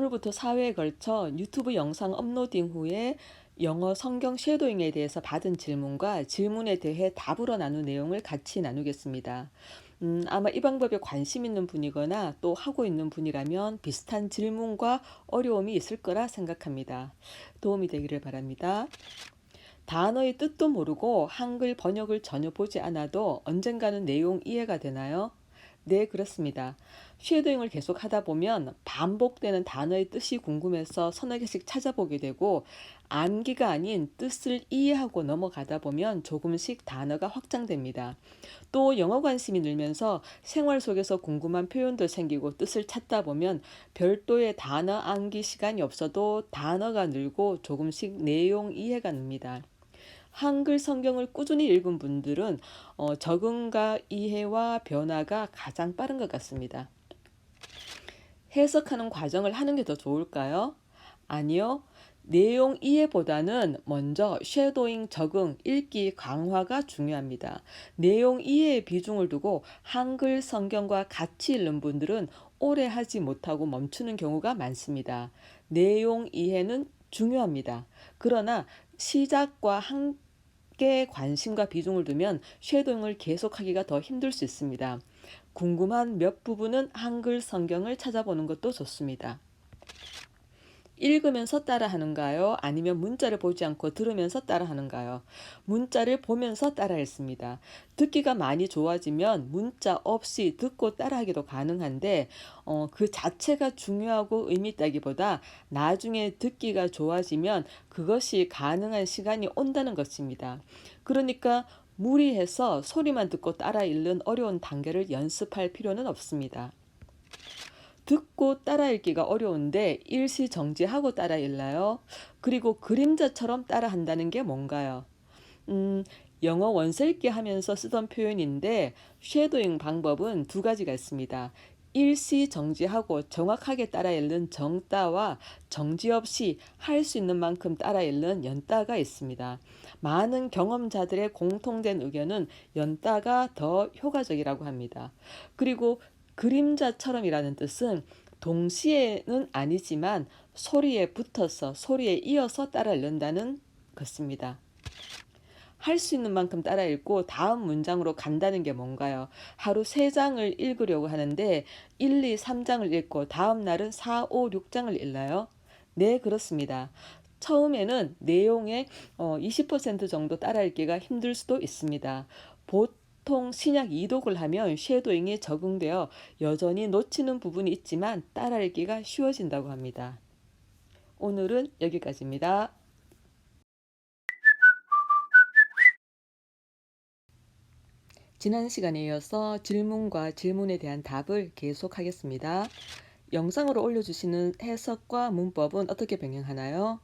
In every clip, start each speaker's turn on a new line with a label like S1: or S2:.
S1: 오늘부터 4회에 걸쳐 유튜브 영상 업로딩 후에 영어 성경 쉐도잉에 대해서 받은 질문과 질문에 대해 답으로 나눈 내용을 같이 나누겠습니다. 음, 아마 이 방법에 관심 있는 분이거나 또 하고 있는 분이라면 비슷한 질문과 어려움이 있을 거라 생각합니다. 도움이 되기를 바랍니다. 단어의 뜻도 모르고 한글 번역을 전혀 보지 않아도 언젠가는 내용 이해가 되나요? 네, 그렇습니다. 쉐도잉을 계속 하다 보면 반복되는 단어의 뜻이 궁금해서 서너 개씩 찾아보게 되고 암기가 아닌 뜻을 이해하고 넘어가다 보면 조금씩 단어가 확장됩니다. 또 영어 관심이 늘면서 생활 속에서 궁금한 표현도 생기고 뜻을 찾다 보면 별도의 단어 암기 시간이 없어도 단어가 늘고 조금씩 내용 이해가 늡니다. 한글 성경을 꾸준히 읽은 분들은 어, 적응과 이해와 변화가 가장 빠른 것 같습니다. 해석하는 과정을 하는 게 더 좋을까요? 아니요. 내용 이해보다는 먼저 쉐도잉 적응, 읽기 강화가 중요합니다. 내용 이해에 비중을 두고 한글 성경과 같이 읽는 분들은 오래 하지 못하고 멈추는 경우가 많습니다. 내용 이해는 중요합니다. 그러나 시작과 함께 관심과 비중을 두면 쉐도잉을 계속하기가 더 힘들 수 있습니다. 궁금한 몇 부분은 한글 성경을 찾아보는 것도 좋습니다. 읽으면서 따라하는가요? 아니면 문자를 보지 않고 들으면서 따라하는가요? 문자를 보면서 따라했습니다. 듣기가 많이 좋아지면 문자 없이 듣고 따라하기도 가능한데 어, 그 자체가 중요하고 의미 있다기보다 나중에 듣기가 좋아지면 그것이 가능한 시간이 온다는 것입니다. 그러니까 무리해서 소리만 듣고 따라 읽는 어려운 단계를 연습할 필요는 없습니다. 듣고 따라 읽기가 어려운데 일시 정지하고 따라 읽나요? 그리고 그림자처럼 따라 한다는 게 뭔가요? 음, 영어 원서 읽기 하면서 쓰던 표현인데 쉐도잉 방법은 두 가지가 있습니다. 일시 정지하고 정확하게 따라 읽는 정따와 정지 없이 할 수 있는 만큼 따라 읽는 연따가 있습니다. 많은 경험자들의 공통된 의견은 연따가 더 효과적이라고 합니다. 그리고 그림자처럼이라는 뜻은 동시에는 아니지만 소리에 붙어서 소리에 이어서 따라 읽는다는 것입니다. 할 수 있는 만큼 따라 읽고 다음 문장으로 간다는 게 뭔가요? 하루 3장을 읽으려고 하는데 1, 2, 3장을 읽고 다음 날은 4, 5, 6장을 읽나요? 네, 그렇습니다. 처음에는 내용의 20% 어, 정도 따라 읽기가 힘들 수도 있습니다. 보통 신약 이독을 하면 쉐도잉에 적응되어 여전히 놓치는 부분이 있지만 따라 읽기가 쉬워진다고 합니다. 오늘은 여기까지입니다. 지난 시간에 이어서 질문과 질문에 대한 답을 계속하겠습니다. 영상으로 올려주시는 해석과 문법은 어떻게 변경하나요?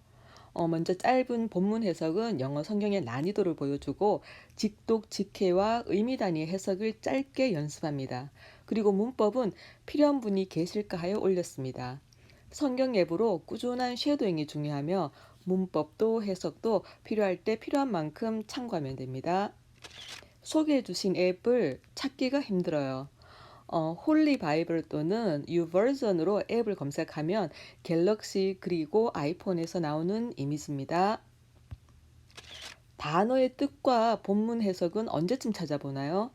S1: 어, 먼저 짧은 본문 해석은 영어 성경의 난이도를 보여주고 직독, 직해와 의미 단위 해석을 짧게 연습합니다. 그리고 문법은 필요한 분이 계실까 하여 올렸습니다. 성경 앱으로 꾸준한 쉐도잉이 중요하며 문법도 해석도 필요할 때 필요한 만큼 참고하면 됩니다. 소개해 주신 앱을 찾기가 힘들어요. 어, 홀리 바이블 또는 유버전으로 앱을 검색하면 갤럭시 그리고 아이폰에서 나오는 이미지입니다. 단어의 뜻과 본문 해석은 언제쯤 찾아보나요?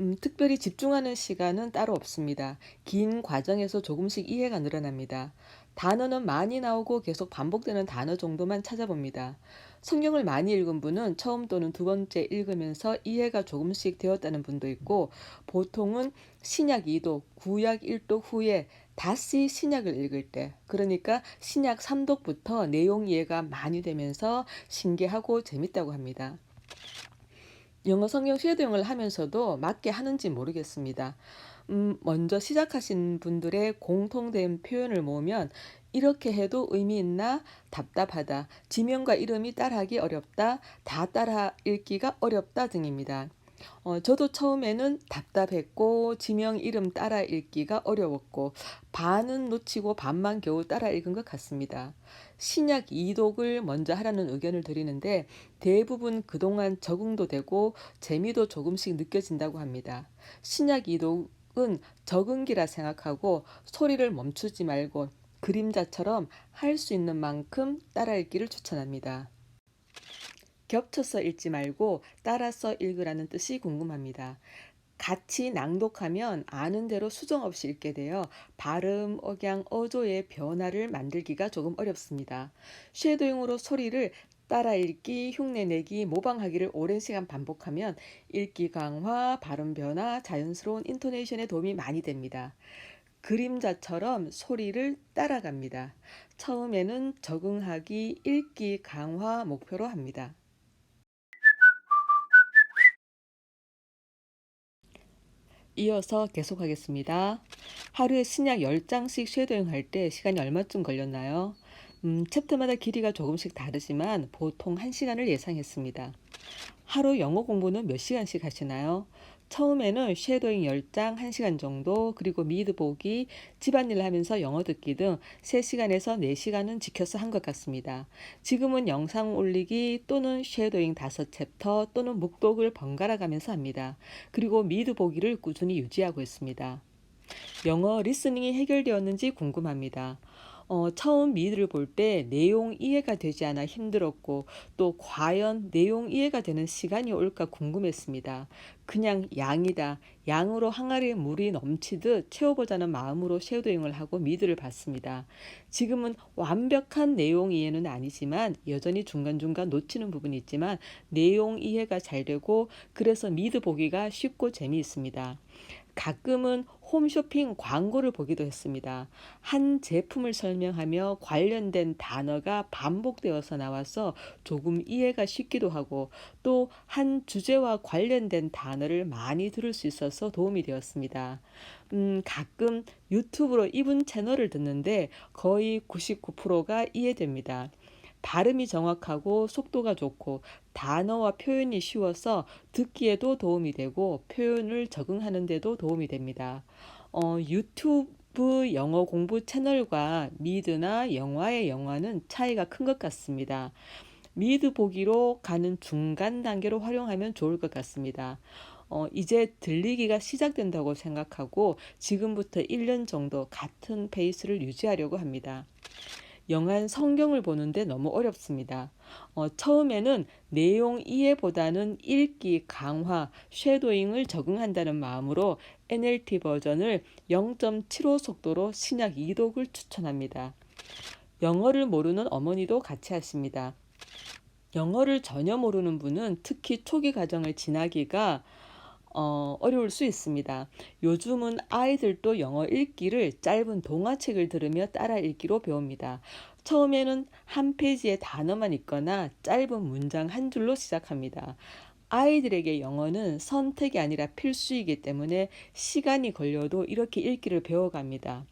S1: 음, 특별히 집중하는 시간은 따로 없습니다. 긴 과정에서 조금씩 이해가 늘어납니다. 단어는 많이 나오고 계속 반복되는 단어 정도만 찾아봅니다. 성경을 많이 읽은 분은 처음 또는 두 번째 읽으면서 이해가 조금씩 되었다는 분도 있고 보통은 신약 2도, 구약 1도 후에 다시 신약을 읽을 때 그러니까 신약 3독부터 내용 이해가 많이 되면서 신기하고 재밌다고 합니다. 영어 성경 쉐도잉을 하면서도 맞게 하는지 모르겠습니다. 음, 먼저 시작하신 분들의 공통된 표현을 모으면 이렇게 해도 의미 있나? 답답하다. 지명과 이름이 따라하기 어렵다. 다 따라 읽기가 어렵다 등입니다. 어, 저도 처음에는 답답했고 지명 이름 따라 읽기가 어려웠고 반은 놓치고 반만 겨우 따라 읽은 것 같습니다. 신약 이독을 먼저 하라는 의견을 드리는데 대부분 그동안 적응도 되고 재미도 조금씩 느껴진다고 합니다. 신약 이독 은 적응기라 생각하고 소리를 멈추지 말고 그림자처럼 할 수 있는 만큼 따라 읽기를 추천합니다. 겹쳐서 읽지 말고 따라서 읽으라는 뜻이 궁금합니다. 같이 낭독하면 아는 대로 수정 없이 읽게 되어 발음, 억양, 어조의 변화를 만들기가 조금 어렵습니다. 쉐도잉으로 소리를 따라 읽기, 흉내 내기, 모방하기를 오랜 시간 반복하면 읽기 강화, 발음 변화, 자연스러운 인토네이션에 도움이 많이 됩니다. 그림자처럼 소리를 따라갑니다. 처음에는 적응하기, 읽기 강화 목표로 합니다. 이어서 계속하겠습니다. 하루에 신약 10장씩 쉐도잉 할때 시간이 얼마쯤 걸렸나요? 음, 챕터마다 길이가 조금씩 다르지만 보통 1시간을 예상했습니다. 하루 영어 공부는 몇 시간씩 하시나요? 처음에는 쉐도잉 10장 1시간 정도, 그리고 미드 보기, 집안일 하면서 영어 듣기 등 3시간에서 4시간은 지켜서 한 것 같습니다. 지금은 영상 올리기 또는 쉐도잉 5챕터 또는 묵독을 번갈아 가면서 합니다. 그리고 미드 보기를 꾸준히 유지하고 있습니다. 영어 리스닝이 해결되었는지 궁금합니다. 어, 처음 미드를 볼 때 내용 이해가 되지 않아 힘들었고 또 과연 내용 이해가 되는 시간이 올까 궁금했습니다. 그냥 양이다. 양으로 항아리에 물이 넘치듯 채워보자는 마음으로 쉐도잉을 하고 미드를 봤습니다. 지금은 완벽한 내용 이해는 아니지만 여전히 중간중간 놓치는 부분이 있지만 내용 이해가 잘 되고 그래서 미드 보기가 쉽고 재미있습니다. 가끔은 홈쇼핑 광고를 보기도 했습니다. 한 제품을 설명하며 관련된 단어가 반복되어서 나와서 조금 이해가 쉽기도 하고 또 한 주제와 관련된 단어를 많이 들을 수 있어서 도움이 되었습니다. 음, 가끔 유튜브로 이분 채널을 듣는데 거의 99%가 이해됩니다. 발음이 정확하고 속도가 좋고 단어와 표현이 쉬워서 듣기에도 도움이 되고 표현을 적응하는 데도 도움이 됩니다. 어, 유튜브 영어 공부 채널과 미드나 영화의 영화는 차이가 큰 것 같습니다. 미드 보기로 가는 중간 단계로 활용하면 좋을 것 같습니다. 어, 이제 들리기가 시작된다고 생각하고 지금부터 1년 정도 같은 페이스를 유지하려고 합니다. 영한 성경을 보는데 너무 어렵습니다. 어, 처음에는 내용 이해보다는 읽기 강화, 쉐도잉을 적응한다는 마음으로 NLT 버전을 0.75 속도로 신약 2독을 추천합니다. 영어를 모르는 어머니도 같이 하십니다. 영어를 전혀 모르는 분은 특히 초기 과정을 지나기가 어, 어려울 수 있습니다. 요즘은 아이들도 영어 읽기를 짧은 동화책을 들으며 따라 읽기로 배웁니다. 처음에는 한 페이지에 단어만 있거나 짧은 문장 한 줄로 시작합니다. 아이들에게 영어는 선택이 아니라 필수이기 때문에 시간이 걸려도 이렇게 읽기를 배워갑니다.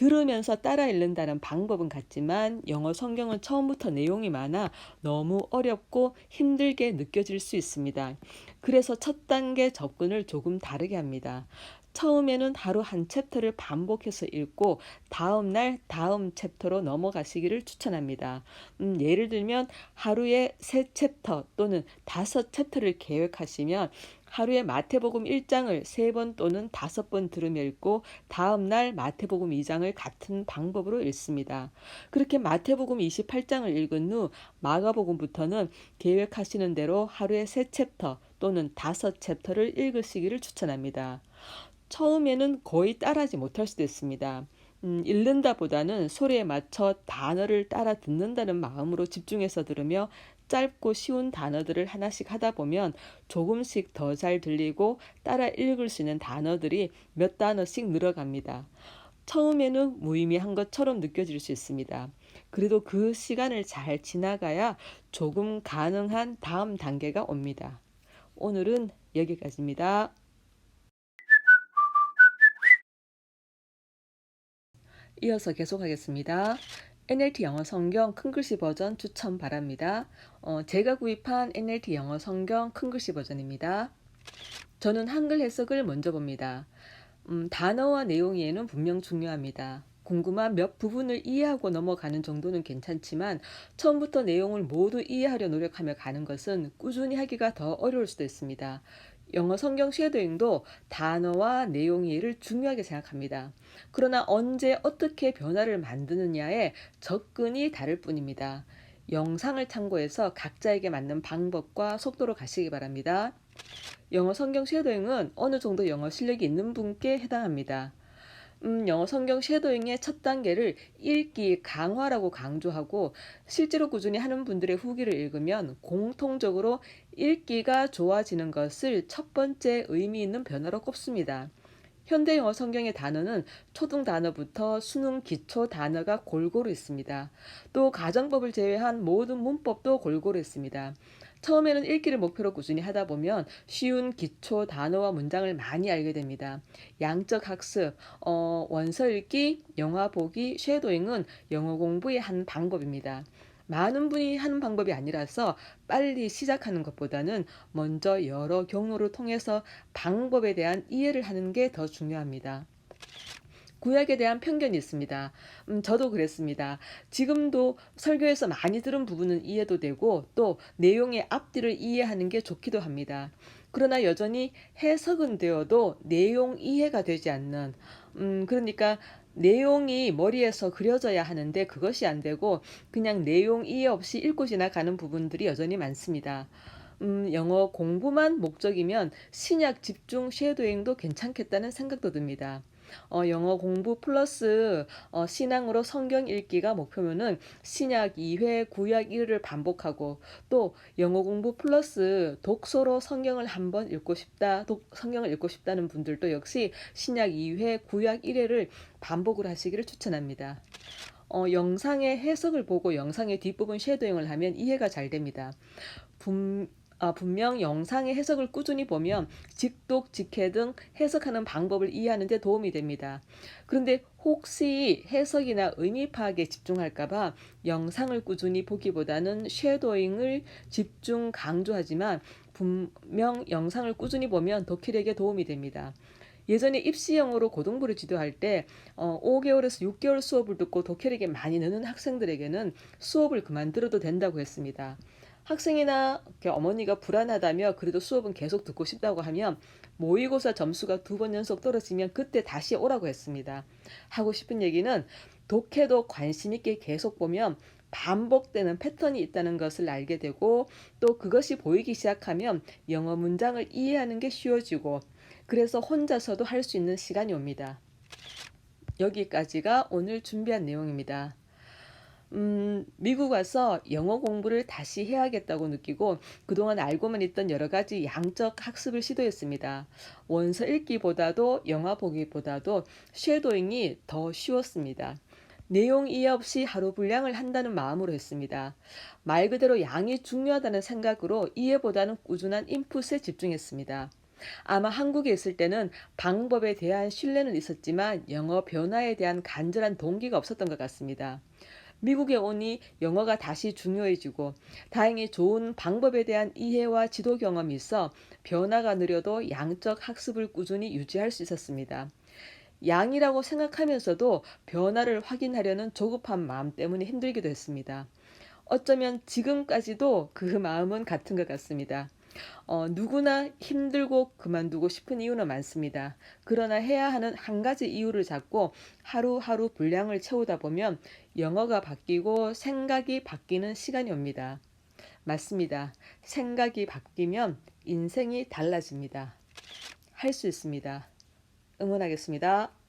S1: 들으면서 따라 읽는다는 방법은 같지만 영어 성경은 처음부터 내용이 많아 너무 어렵고 힘들게 느껴질 수 있습니다. 그래서 첫 단계 접근을 조금 다르게 합니다. 처음에는 하루 한 챕터를 반복해서 읽고 다음 날 다음 챕터로 넘어가시기를 추천합니다. 음, 예를 들면 하루에 세 챕터 또는 다섯 챕터를 계획하시면 하루에 마태복음 1장을 3번 또는 5번 들으며 읽고 다음 날 마태복음 2장을 같은 방법으로 읽습니다. 그렇게 마태복음 28장을 읽은 후 마가복음부터는 계획하시는 대로 하루에 3챕터 또는 5챕터를 읽으시기를 추천합니다. 처음에는 거의 따라하지 못할 수도 있습니다. 음, 읽는다 보다는 소리에 맞춰 단어를 따라 듣는다는 마음으로 집중해서 들으며 짧고 쉬운 단어들을 하나씩 하다 보면 조금씩 더 잘 들리고 따라 읽을 수 있는 단어들이 몇 단어씩 늘어갑니다. 처음에는 무의미한 것처럼 느껴질 수 있습니다. 그래도 그 시간을 잘 지나가야 조금 가능한 다음 단계가 옵니다. 오늘은 여기까지입니다. 이어서 계속하겠습니다. NLT 영어 성경 큰글씨 버전 추천 바랍니다. 어, 제가 구입한 NLT 영어 성경 큰글씨 버전입니다. 저는 한글 해석을 먼저 봅니다. 음, 단어와 내용 이해는 분명 중요합니다. 궁금한 몇 부분을 이해하고 넘어가는 정도는 괜찮지만 처음부터 내용을 모두 이해하려 노력하며 가는 것은 꾸준히 하기가 더 어려울 수도 있습니다. 영어 성경 쉐도잉도 단어와 내용 이해를 중요하게 생각합니다. 그러나 언제 어떻게 변화를 만드느냐에 접근이 다를 뿐입니다. 영상을 참고해서 각자에게 맞는 방법과 속도로 가시기 바랍니다. 영어 성경 쉐도잉은 어느 정도 영어 실력이 있는 분께 해당합니다. 음, 영어 성경 쉐도잉의 첫 단계를 읽기 강화라고 강조하고 실제로 꾸준히 하는 분들의 후기를 읽으면 공통적으로 읽기가 좋아지는 것을 첫 번째 의미 있는 변화로 꼽습니다. 현대 영어 성경의 단어는 초등 단어부터 수능 기초 단어가 골고루 있습니다. 또 가정법을 제외한 모든 문법도 골고루 있습니다. 처음에는 읽기를 목표로 꾸준히 하다 보면 쉬운 기초 단어와 문장을 많이 알게 됩니다. 양적 학습, 어, 원서 읽기, 영화 보기, 쉐도잉은 영어 공부의 한 방법입니다. 많은 분이 하는 방법이 아니라서 빨리 시작하는 것보다는 먼저 여러 경로를 통해서 방법에 대한 이해를 하는 게 더 중요합니다. 구약에 대한 편견이 있습니다. 음, 저도 그랬습니다. 지금도 설교에서 많이 들은 부분은 이해도 되고 또 내용의 앞뒤를 이해하는 게 좋기도 합니다. 그러나 여전히 해석은 되어도 내용 이해가 되지 않는, 음, 그러니까 내용이 머리에서 그려져야 하는데 그것이 안 되고 그냥 내용 이해 없이 읽고 지나가는 부분들이 여전히 많습니다. 음, 영어 공부만 목적이면 신약 집중 쉐도잉도 괜찮겠다는 생각도 듭니다. 어, 영어 공부 플러스 어, 신앙으로 성경 읽기가 목표면은 신약 2회, 구약 1회를 반복하고 또 영어 공부 플러스 독서로 성경을 한번 읽고 싶다, 독, 성경을 읽고 싶다는 분들도 역시 신약 2회, 구약 1회를 반복을 하시기를 추천합니다. 어, 영상의 해석을 보고 영상의 뒷부분 쉐도잉을 하면 이해가 잘 됩니다. 분, 아, 분명 영상의 해석을 꾸준히 보면 직독, 직해 등 해석하는 방법을 이해하는 데 도움이 됩니다. 그런데 혹시 해석이나 의미 파악에 집중할까봐 영상을 꾸준히 보기보다는 쉐도잉을 집중 강조하지만 분명 영상을 꾸준히 보면 독힐에게 도움이 됩니다. 예전에 입시영어로 고등부를 지도할 때 어, 5개월에서 6개월 수업을 듣고 독해력이 많이 느는 학생들에게는 수업을 그만 들어도 된다고 했습니다. 학생이나 어머니가 불안하다며 그래도 수업은 계속 듣고 싶다고 하면 모의고사 점수가 두 번 연속 떨어지면 그때 다시 오라고 했습니다. 하고 싶은 얘기는 독해도 관심 있게 계속 보면 반복되는 패턴이 있다는 것을 알게 되고 또 그것이 보이기 시작하면 영어 문장을 이해하는 게 쉬워지고 그래서 혼자서도 할 수 있는 시간이 옵니다. 여기까지가 오늘 준비한 내용입니다. 음, 미국 와서 영어 공부를 다시 해야겠다고 느끼고 그동안 알고만 있던 여러 가지 양적 학습을 시도했습니다. 원서 읽기보다도 영화 보기보다도 쉐도잉이 더 쉬웠습니다. 내용 이해 없이 하루 분량을 한다는 마음으로 했습니다. 말 그대로 양이 중요하다는 생각으로 이해보다는 꾸준한 인풋에 집중했습니다. 아마 한국에 있을 때는 방법에 대한 신뢰는 있었지만 영어 변화에 대한 간절한 동기가 없었던 것 같습니다. 미국에 오니 영어가 다시 중요해지고 다행히 좋은 방법에 대한 이해와 지도 경험이 있어 변화가 느려도 양적 학습을 꾸준히 유지할 수 있었습니다. 양이라고 생각하면서도 변화를 확인하려는 조급한 마음 때문에 힘들기도 했습니다. 어쩌면 지금까지도 그 마음은 같은 것 같습니다. 어, 누구나 힘들고 그만두고 싶은 이유는 많습니다. 그러나 해야 하는 한 가지 이유를 잡고 하루하루 분량을 채우다 보면 영어가 바뀌고 생각이 바뀌는 시간이 옵니다. 맞습니다. 생각이 바뀌면 인생이 달라집니다. 할 수 있습니다. 응원하겠습니다.